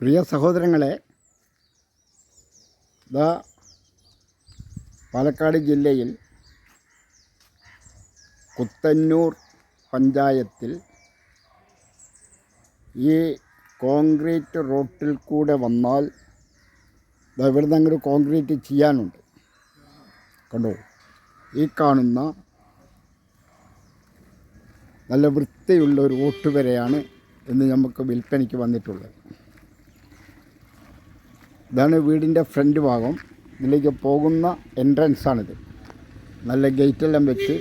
പ്രിയ സഹോദരങ്ങളെ ദ പാലക്കാട് ജില്ലയിൽ കുത്തന്നൂർ പഞ്ചായത്തിൽ ഈ കോൺക്രീറ്റ് റോട്ടിൽ കൂടെ വന്നാൽ ഇവിടെ ഇവിടുന്ന് അങ്ങോട്ട് കോൺക്രീറ്റ് ചെയ്യാനുണ്ട്. കണ്ടോ? ഈ കാണുന്ന നല്ല വൃത്തിയുള്ള ഒരു ഓട്ടുവരയാണ് ഇന്ന് നമുക്ക് വിൽപ്പനയ്ക്ക് വന്നിട്ടുള്ളത്. ഇതാണ് വീടിന്റെ ഫ്രണ്ട് ഭാഗം. ഇതിലേക്ക് പോകുന്ന എൻട്രൻസ് ആണിത്. നല്ല ഗേറ്റെല്ലാം വെച്ച്.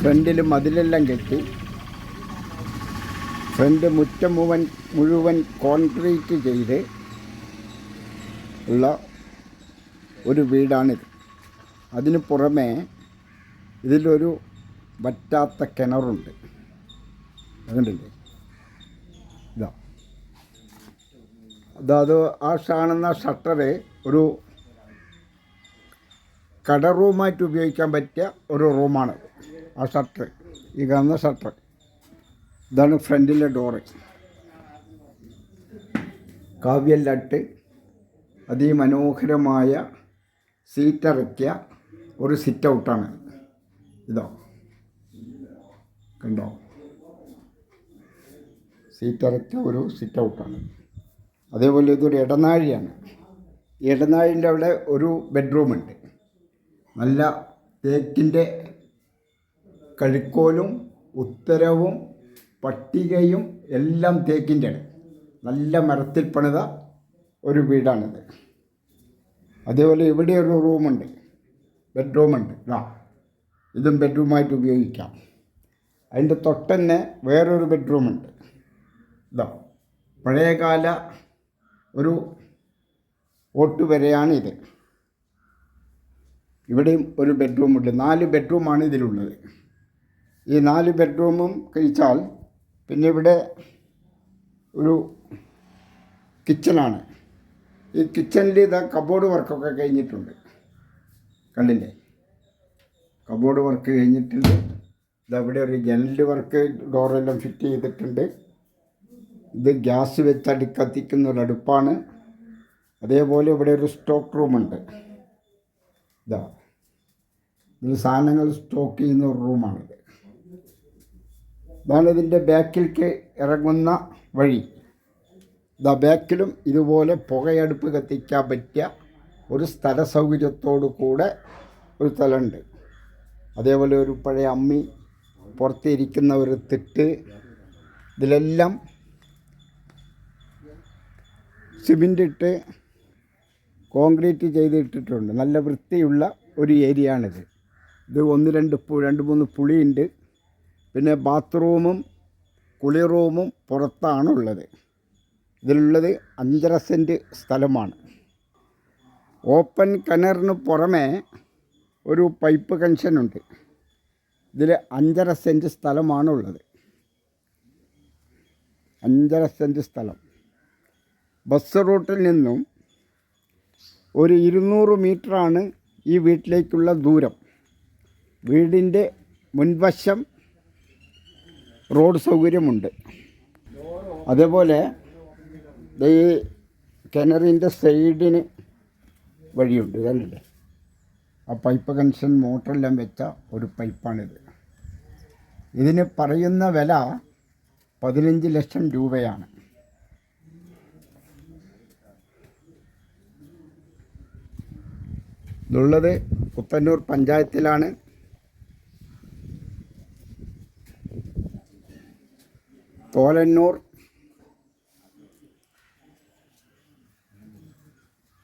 ഫ്രണ്ടിൽ മതിലെല്ലാം കെട്ടി. ഫ്രണ്ട് മുറ്റം മുഴുവൻ മുഴുവൻ കോൺക്രീറ്റ് ചെയ്ത് ഉള്ള ഒരു വീടാണിത്. അതിന് പുറമേ ഇതിലൊരു വറ്റാത്ത കിണറുണ്ട്. അതുകൊണ്ടില്ലേ ഇതാ. അതായത് ആ കാണുന്ന ഷട്ടറ് ഒരു കട റൂമായിട്ട് ഉപയോഗിക്കാൻ പറ്റിയ ഒരു റൂമാണ് ആ ഷട്ടർ ഈ കാണുന്ന ഷട്ടർ. ഇതാണ് ഫ്രണ്ടിലെ ഡോറ്. കാവ്യല്ലട്ട് അതിമനോഹരമായ സീറ്റിറക്കിയ ഒരു സിറ്റ് ഔട്ടാണ് ഇതോ. കണ്ടോ? സീറ്റിറക്കിയ ഒരു സിറ്റ് ഔട്ടാണ് അതേപോലെ ഇതൊരു ഇടനാഴിയാണ്. ഈ ഇടനാഴിന്റെ അവിടെ ഒരു ബെഡ്റൂമുണ്ട്. നല്ല തേക്കിന്റെ കഴിക്കോലും ഉത്തരവും പട്ടികയും എല്ലാം തേക്കിന്റെ ആണ്. നല്ല മരത്തിൽ പണിത ഒരു വീടാണിത്. അതേപോലെ ഇവിടെ ഒരു റൂമുണ്ട്. ബെഡ്റൂമുണ്ട്. ആ ഇതും ബെഡ്റൂമായിട്ട് ഉപയോഗിക്കാം. അതിന്റെ തൊട്ടന്നെ വേറൊരു ബെഡ്റൂമുണ്ട്. ഇതാ പഴയകാല ഒരു ഓട്ടുവരയാണ് ഇത് ഇവിടെയും ഒരു ബെഡ്റൂമുണ്ട്. നാല് ബെഡ്റൂമാണ് ഇതിലുള്ളത്. ഈ നാല് ബെഡ്റൂമും കഴിച്ചാൽ പിന്നെ ഇവിടെ ഒരു കിച്ചണാണ്. ഈ കിച്ചണിൽ ഇതാ കബോർഡ് വർക്കൊക്കെ കഴിഞ്ഞിട്ടുണ്ട്. കണ്ടില്ലേ? കബോർഡ് വർക്ക് കഴിഞ്ഞിട്ടുണ്ട്. ഇതവിടെ ഒരു ജനൽ വർക്ക് ഡോറെല്ലാം ഫിറ്റ് ചെയ്തിട്ടുണ്ട്. ഇത് ഗ്യാസ് വെച്ച് അടി കത്തിക്കുന്ന ഒരു അടുപ്പാണ്. അതേപോലെ ഇവിടെ ഒരു സ്റ്റോക്ക് റൂമുണ്ട് ഇതാ. ഇത് സാധനങ്ങൾ സ്റ്റോക്ക് ചെയ്യുന്ന ഒരു റൂമാണിത്. ഇതാണ് ഇതിന്റെ ബാക്കിലേക്ക് ഇറങ്ങുന്ന വഴി. ഇതാ ബാക്കിലും ഇതുപോലെ പുകയടുപ്പ് കത്തിക്കാൻ പറ്റിയ ഒരു സ്ഥല സൗകര്യത്തോടു കൂടെ ഒരു സ്ഥലമുണ്ട്. അതേപോലെ ഒരു പഴയ അമ്മി പുറത്തിരിക്കുന്ന ഒരു തിട്ട് ഇതിലെല്ലാം സിമെന്റ് ഇട്ട് കോൺക്രീറ്റ് ചെയ്തിട്ടിട്ടുണ്ട്. നല്ല വൃത്തിയുള്ള ഒരു ഏരിയ ആണിത് ഇത് ഒന്ന് രണ്ട് രണ്ട് മൂന്ന് പുളിയുണ്ട്. പിന്നെ ബാത്റൂമും കുളി റൂമും പുറത്താണുള്ളത്. ഇതിലുള്ളത് അഞ്ചര സെന്റ് സ്ഥലമാണ്. ഓപ്പൺ കിണറിന് പുറമേ ഒരു പൈപ്പ് കൺഷനുണ്ട് ഇതിൽ അഞ്ചര സെന്റ് സ്ഥലമാണുള്ളത്. അഞ്ചര സെന്റ് സ്ഥലം. ബസ് റൂട്ടിൽ നിന്നും ഒരു ഇരുന്നൂറ് മീറ്ററാണ് ഈ വീട്ടിലേക്കുള്ള ദൂരം. വീടിന്റെ മുൻവശം റോഡ് സൗകര്യമുണ്ട്. അതേപോലെ ഈ കിണറിന്റെ സൈഡിന് വഴിയുണ്ട് കണ്ടില്ലേ? ആ പൈപ്പ് കണക്ഷൻ മോട്ടറെല്ലാം വെച്ച ഒരു പൈപ്പാണിത്. ഇതിന് പറയുന്ന വില പതിനഞ്ച് ലക്ഷം രൂപയാണ്. ഇതുള്ളത് പുത്തന്നൂർ പഞ്ചായത്തിലാണ്. തോലന്നൂർ.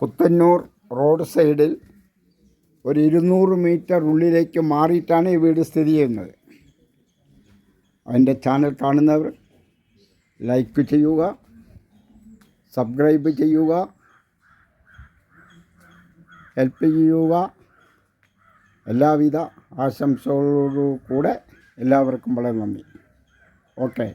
പുത്തന്നൂർ റോഡ് സൈഡിൽ ഒരു ഇരുന്നൂറ് മീറ്റർ ഉള്ളിലേക്ക് മാറിയിട്ടാണ് ഈ വീട് സ്ഥിതി ചെയ്യുന്നത്. അതിന്റെ ചാനൽ കാണുന്നവർ ലൈക്ക് ചെയ്യുക സബ്സ്ക്രൈബ് ചെയ്യുക ഹെൽപ്പ് ചെയ്യുക എല്ലാവിധ ആശംസകളോടു കൂടെ എല്ലാവർക്കും വളരെ നന്ദി. ഓക്കെ.